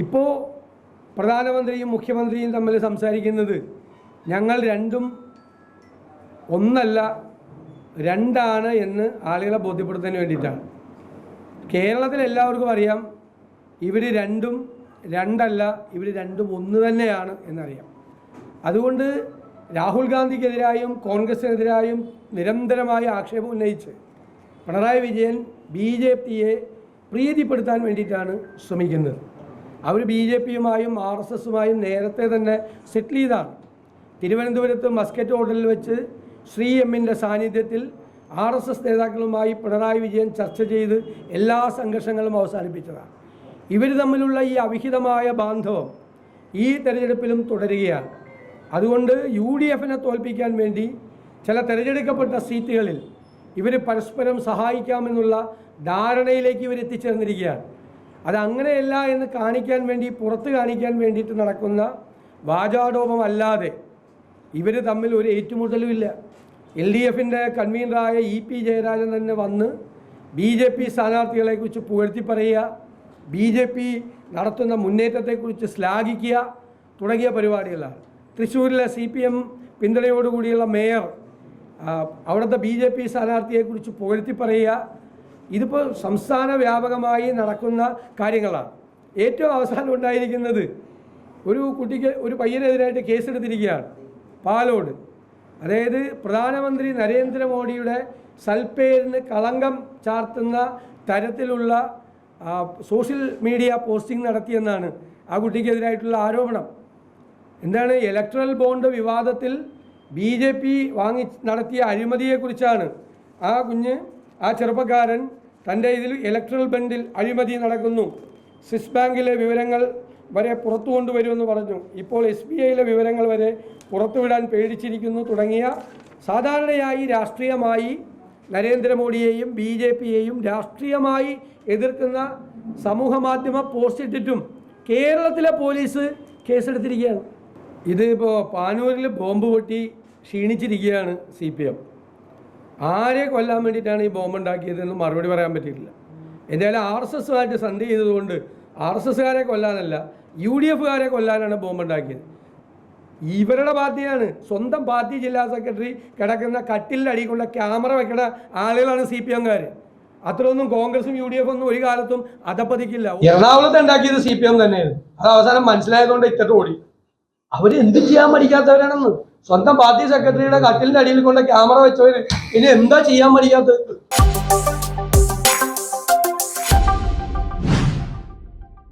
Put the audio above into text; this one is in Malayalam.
ഇപ്പോൾ പ്രധാനമന്ത്രിയും മുഖ്യമന്ത്രിയും തമ്മിൽ സംസാരിക്കുന്നത് ഞങ്ങൾ രണ്ടും ഒന്നല്ല രണ്ടാണ് എന്ന് ആളുകളെ ബോധ്യപ്പെടുത്താൻ വേണ്ടിയിട്ടാണ്. കേരളത്തിൽ എല്ലാവർക്കും അറിയാം ഇവർ രണ്ടും രണ്ടല്ല ഇവർ രണ്ടും ഒന്ന് തന്നെയാണ് എന്നറിയാം. അതുകൊണ്ട് രാഹുൽ ഗാന്ധിക്കെതിരായും കോൺഗ്രസിനെതിരായും നിരന്തരമായ ആക്ഷേപം ഉന്നയിച്ച് പിണറായി വിജയൻ ബി ജെ പിയെ പ്രീതിപ്പെടുത്താൻ വേണ്ടിയിട്ടാണ് ശ്രമിക്കുന്നത്. അവർ ബി ജെ പിയുമായും ആർ എസ് എസുമായും നേരത്തെ തന്നെ സെറ്റിൽ ചെയ്താണ്. തിരുവനന്തപുരത്ത് മസ്കറ്റ് ഹോട്ടലിൽ വെച്ച് ശ്രീ എമ്മിന്റെ സാന്നിധ്യത്തിൽ ആർ എസ് എസ് നേതാക്കളുമായി പിണറായി വിജയൻ ചർച്ച ചെയ്ത് എല്ലാ സംഘർഷങ്ങളും അവസാനിപ്പിച്ചതാണ്. ഇവർ തമ്മിലുള്ള ഈ അവിഹിതമായ ബാന്ധവം ഈ തെരഞ്ഞെടുപ്പിലും തുടരുകയാണ്. അതുകൊണ്ട് യു ഡി എഫിനെ തോൽപ്പിക്കാൻ വേണ്ടി ചില തിരഞ്ഞെടുക്കപ്പെട്ട സീറ്റുകളിൽ ഇവർ പരസ്പരം സഹായിക്കാമെന്നുള്ള ധാരണയിലേക്ക് ഇവർ എത്തിച്ചേർന്നിരിക്കുകയാണ്. അത് എന്ന് കാണിക്കാൻ വേണ്ടി പുറത്ത് കാണിക്കാൻ വേണ്ടിയിട്ട് നടക്കുന്ന വാചാടോപമല്ലാതെ ഇവർ തമ്മിൽ ഒരു ഏറ്റുമുട്ടലുമില്ല. എൽ ഡി എഫിന്റെ കൺവീനറായ ഇ പി ജയരാജൻ തന്നെ വന്ന് ബി ജെ പി സ്ഥാനാർത്ഥികളെക്കുറിച്ച് പുകഴ്ത്തി പറയുക ബി ജെ പി നടത്തുന്ന മുന്നേറ്റത്തെക്കുറിച്ച് ശ്ലാഘിക്കുക തുടങ്ങിയ പരിപാടികളാണ്. തൃശ്ശൂരിലെ സി പി എം പിന്തുണയോടുകൂടിയുള്ള മേയർ അവിടുത്തെ ബി ജെ പി സ്ഥാനാർത്ഥിയെക്കുറിച്ച് പുകഴ്ത്തി പറയുക ഇതിപ്പോൾ സംസ്ഥാന വ്യാപകമായി നടക്കുന്ന കാര്യങ്ങളാണ് ഏറ്റവും അവസാനം ഉണ്ടായിരിക്കുന്നത് ഒരു കുട്ടിക്ക് ഒരു പയ്യനെതിരായിട്ട് കേസെടുത്തിരിക്കുകയാണ് പാലോട്. അതായത് പ്രധാനമന്ത്രി നരേന്ദ്രമോദിയുടെ സൽപ്പേരിന് കളങ്കം ചാർത്തുന്ന തരത്തിലുള്ള സോഷ്യൽ മീഡിയ പോസ്റ്റിംഗ് നടത്തിയെന്നാണ് ആ കുട്ടിക്കെതിരായിട്ടുള്ള ആരോപണം. എന്താണ് ഇലക്ട്രൽ ബോണ്ട് വിവാദത്തിൽ ബി ജെ പി വാങ്ങി നടത്തിയ അഴിമതിയെക്കുറിച്ചാണ് ആ കുഞ്ഞ് ആ ചെറുപ്പക്കാരൻ തന്റെ ഇതിൽ ഇലക്ട്രൽ ബണ്ടിൽ അഴിമതി നടക്കുന്നു. സ്വിസ് ബാങ്കിലെ വിവരങ്ങൾ വരെ പുറത്തു കൊണ്ടുവരുമെന്ന് പറഞ്ഞു. ഇപ്പോൾ എസ് ബി ഐയിലെ വിവരങ്ങൾ വരെ പുറത്തുവിടാൻ പേടിച്ചിരിക്കുന്നു തുടങ്ങിയ സാധാരണയായി രാഷ്ട്രീയമായി നരേന്ദ്രമോദിയെയും ബി ജെ പിയെയും രാഷ്ട്രീയമായി എതിർക്കുന്ന സമൂഹ മാധ്യമ പോസ്റ്റ് ഇട്ടിട്ടും കേരളത്തിലെ പോലീസ് കേസെടുത്തിരിക്കുകയാണ്. ഇതിപ്പോൾ പാനൂരിൽ ബോംബ് പൊട്ടി ക്ഷീണിച്ചിരിക്കുകയാണ് സി പി എം ആരെ കൊല്ലാൻ വേണ്ടിയിട്ടാണ് ഈ ബോംബ് ഉണ്ടാക്കിയതെന്ന് മറുപടി പറയാൻ പറ്റിയിട്ടില്ല. എന്തായാലും ആർ എസ് എസുമായിട്ട് സന്ധി ചെയ്തതുകൊണ്ട് ആർ എസ് എസ്സുകാരെ കൊല്ലാനല്ല യു ഡി എഫുകാരെ കൊല്ലാനാണ് ബോംബ് ഉണ്ടാക്കിയത് ഇവരുടെ പാർട്ടിയാണ് സ്വന്തം പാർട്ടി ജില്ലാ സെക്രട്ടറി കിടക്കുന്ന കട്ടിലിന്റെ അടിയിൽ കൊണ്ട ക്യാമറ വെക്കുന്ന ആളുകളാണ് സി പി എംകാർ അത്രയൊന്നും കോൺഗ്രസും യു ഡി എഫും ഒന്നും ഒരു കാലത്തും അതപ്പതിക്കില്ല എറണാകുളത്ത് ഉണ്ടാക്കിയത് സി പി എം തന്നെയാണ്. അത് അവസാനം മനസ്സിലായതുകൊണ്ട് ഇട്ടിട്ട് ഓടി. അവർ എന്ത് ചെയ്യാൻ പഠിക്കാത്തവരാണെന്ന് സ്വന്തം പാർട്ടി സെക്രട്ടറിയുടെ കട്ടിലിന്റെ അടിയിൽ കൊണ്ട് ക്യാമറ വെച്ചവര് ഇനി എന്താ ചെയ്യാൻ പഠിക്കാത്തത്